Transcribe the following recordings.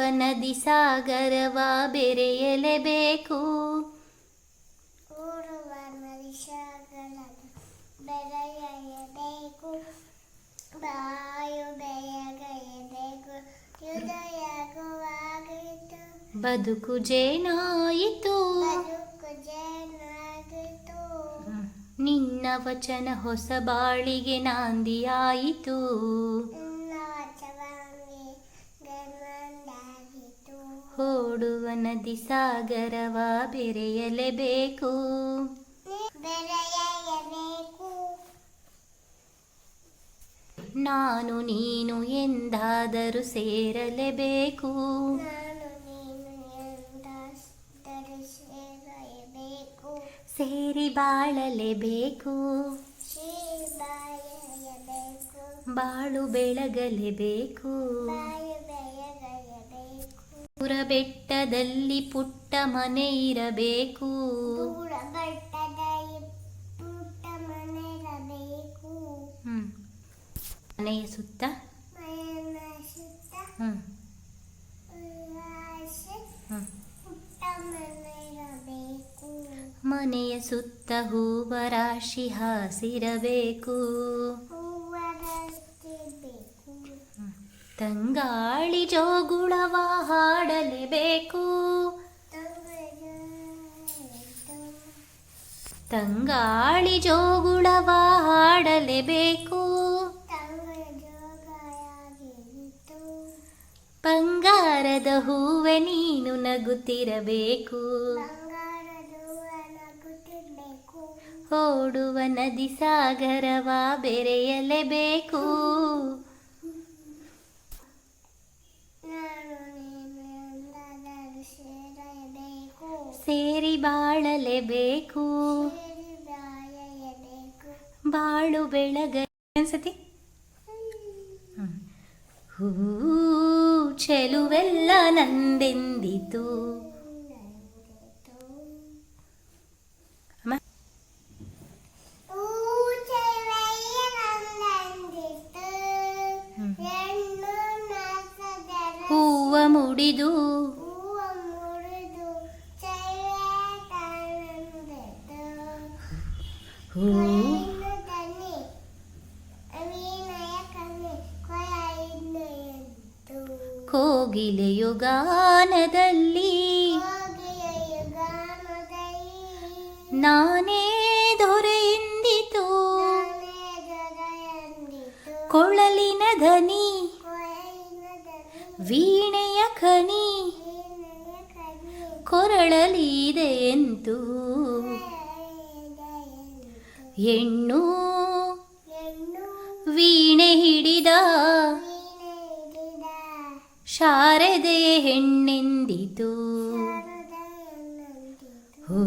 ನದಿ ಸಾಗರವ ಬೆರೆಯಲೇಬೇಕು. ಬಾಯು ಬದುಕು ಜೇನಾಯಿತು. ನಿನ್ನ ವಚನ ಹೊಸ ಬಾಳಿಗೆ ನಾಂದಿಯಾಯಿತು. ಓಡುವ ನದಿ ಸಾಗರವ ಬೆರೆಯಲೇಬೇಕು. ನಾನು ನೀನು ಎಂದಾದರೂ ಸೇರಲೇಬೇಕು. ಸೇರಿ ಬಾಳಲೇಬೇಕು. ಬಾಳು ಬೆಳಗಲೇಬೇಕು. ಬೆಯಗಯಬೇಕು ಬೆಟ್ಟದಲ್ಲಿ ಪುಟ್ಟ ಮನೆ ಇರಬೇಕು ದೂರ ಹ್ಮ್. ಮನೆಯ ಸುತ್ತ ಹ್ಮ್. ಮನೆಯ ಸುತ್ತ ಹೂವ ರಾಶಿ ಹಾಸಿರಬೇಕು ತಂಗಾಳಿ ಜೋಗುಳವ ಹಾಡಲೇಬೇಕು. ತಂಗಾಳಿ ಜೋಗುಳವ ಹಾಡಲೇಬೇಕು. ಬಂಗಾರದ ಹೂವೆ ನೀನು ನಗುತ್ತಿರಬೇಕು. ಓಡುವ ನದಿ ಸಾಗರವ ಬೆರೆಯಲೇಬೇಕು. ಸೇರಿ ಬಾಳಲೇಬೇಕು. ಬಾಳು ಬೆಳಗ ಅನ್ಸತಿ ಹೂ ಚೆಲುವೆಲ್ಲ ನಂದೆಂದಿತು ಅಮ್ಮ ಹ್ಮ್. ಹೂವ ಮುಡಿದು ಹೂವ ಮುರಿದು ಚೈತಾನಂದಿತು ಹೂ ಕೊಯ್ಲು ತನ್ನಿ ಅವಿನಯ ಕನ್ನಿ ಕೊಯ್ಲು ಎದ್ದು ಕೋಗಿಲೆಯು ಗಾನದಲ್ಲಿ ಹೋಗಿಯ ಯುಗಾನದಲ್ಲಿ ನಾನೇ ದೊರೆಯಿಂದಿತು ಕೊಳಲಿನ ಧನಿ ವೀಣೆಯ ಖನಿ ವೀಣೆಯ ಕನ್ನಿ ಕೊರಳಲಿದೆ ಎಂತು. ಹೆಣ್ಣು ವೀಣೆ ಹಿಡಿದ ಶಾರದೆಯ ಹೆಣ್ಣೆಂದಿತು? ಹೂ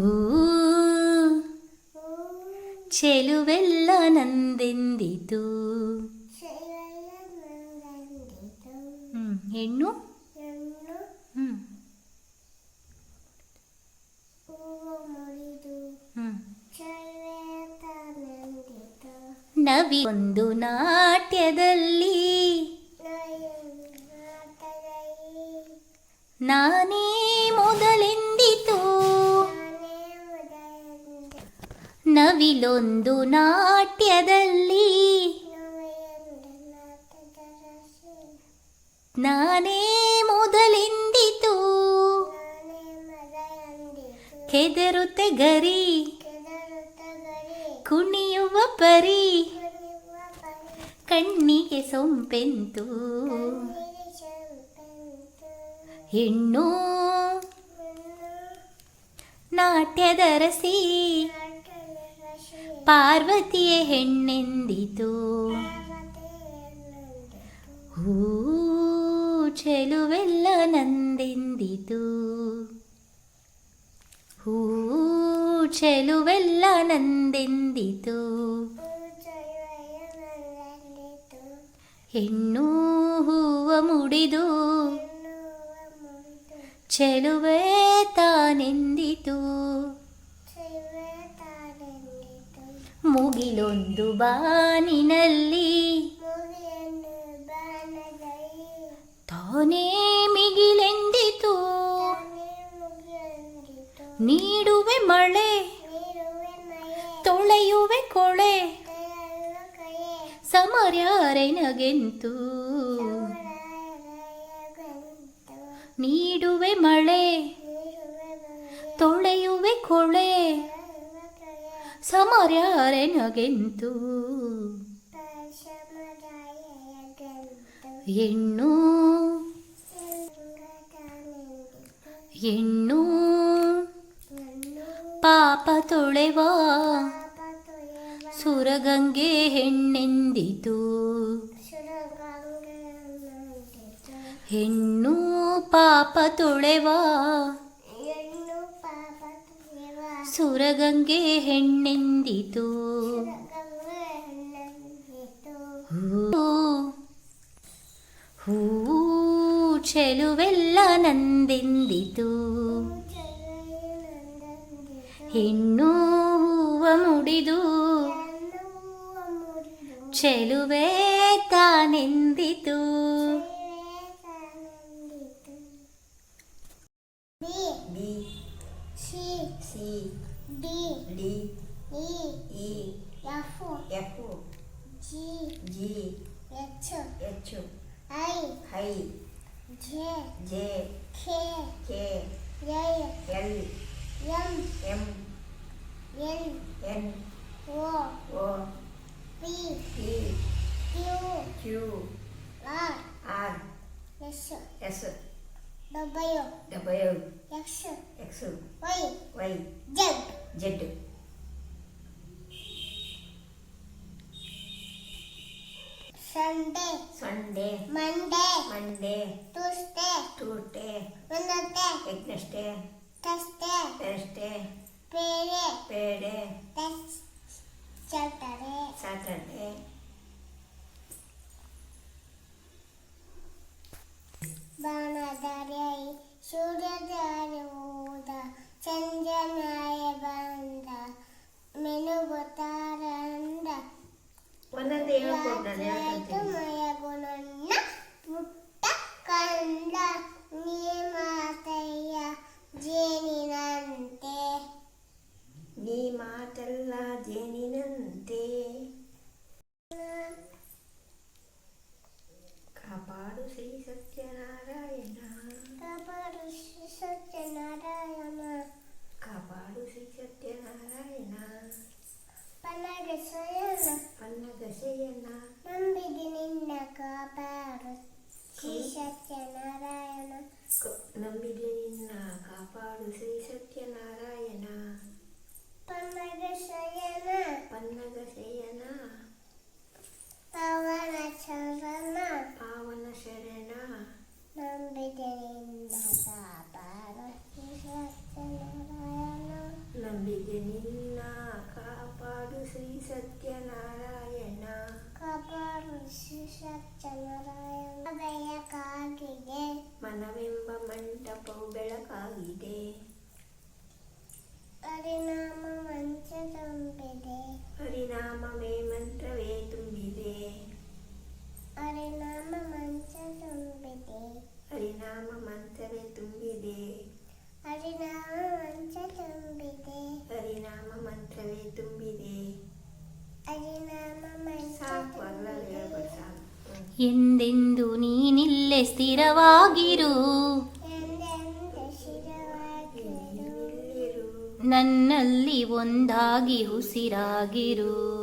ಚೆಲುವೆಲ್ಲ ನಂದೆಂದಿತು? ಹೆಣ್ಣು ಹ್ಮ್ ಹೂವು ಮುರಿದು ಹ್ಮ್ ಚವೇತನಂದಿತು ನವಿ ಒಂದು ನಾಟ್ಯದಲ್ಲಿ. ನಾನೇ ಮೊದಲೆಂದಿತು. ನವಿಲೊಂದು ನಾಟ್ಯದಲ್ಲಿ. ನಾನೇ ಮೊದಲೆಂದಿತು. ಕೆದರುತ್ತ ಗರಿ ಕುಣಿಯುವ ಪರಿ. ಕಣ್ಣಿಗೆ ಸೊಂಪೆಂತು. ಹೆಣ್ಣು ನಾಟ್ಯದ ರಸಿ. ಪಾರ್ವತಿಯ ಹೆಣ್ಣೆಂದಿತು. ಹೂ ಚೆಲುವೆಲ್ಲ ನಂದೆಂದಿತು. ಹೂ ಚೆಲುವೆಲ್ಲ ನಂದೆಂದಿತು. ಹೆಣ್ಣು ಹೂವ ಮುಡಿದು ಚೆಲುವೆ ತಾನೆಂದಿತು? ಮುಗಿಲೊಂದು ಬಾನಿನಲ್ಲಿ ತಾನೇ ಮಿಗಿಲೆಂದಿತು? ನೀಡುವೆ ಮಳೆ ಸಮರ್ಯಾರೆನಗೆಂತು ಸಮರಾಯಗಂತು ನೀಡುವೆ ಮಳೆ ತೊಳೆಯುವೆ ಕೊಳೆ ಸಮರ್ಯಾರೆನಗೆಂತು? ಹೆಣ್ಣು ಹೆಣ್ಣು ಪಾಪ ತೊಳೆವ ಸುರಗಂಗೆ ಹೆಣ್ಣೆಂದಿತು? ಹೆಣ್ಣು ಪಾಪ ತೊಳೆವ? ಸುರಗಂಗೆ ಹೆಣ್ಣೆಂದಿತು? ಹೂ ಚೆಲುವೆಲ್ಲ ನಂದೆಂದಿತು? ಹೆಣ್ಣು ಹೂವ ಮುಡಿದು ಚೆಲುವೆ ತಾನೆಂದಿತು B C D E F G H I J K L M N O P Q R S W W X X Y Y Z Z Sunday Sunday Monday Monday Tuesday Tuesday Wednesday Wednesday Thursday Thursday Friday Friday Saturday Saturday ಬಾಣದರೆ ಸೂರ್ಯದಾರಿ ಹೋದ ಸಂಜನಾಯ ಬಂದ ಮೆನುಗುತ್ತಾರಂದ ಒಂದೊಂದೇ ಹೇಳ್ಕೊಡು పలగాడు శ్రీ సత్యనారాయణ పండగ శయన పండగ శయన పవన శరణ పవన శరణ నంబిదైన సత్యనారాయణ ಎಂದೆಂದು ನೀನಿಲ್ಲೆ ಸ್ಥಿರವಾಗಿರು. ನನ್ನಲ್ಲಿ ಒಂದಾಗಿ ಉಸಿರಾಗಿರು.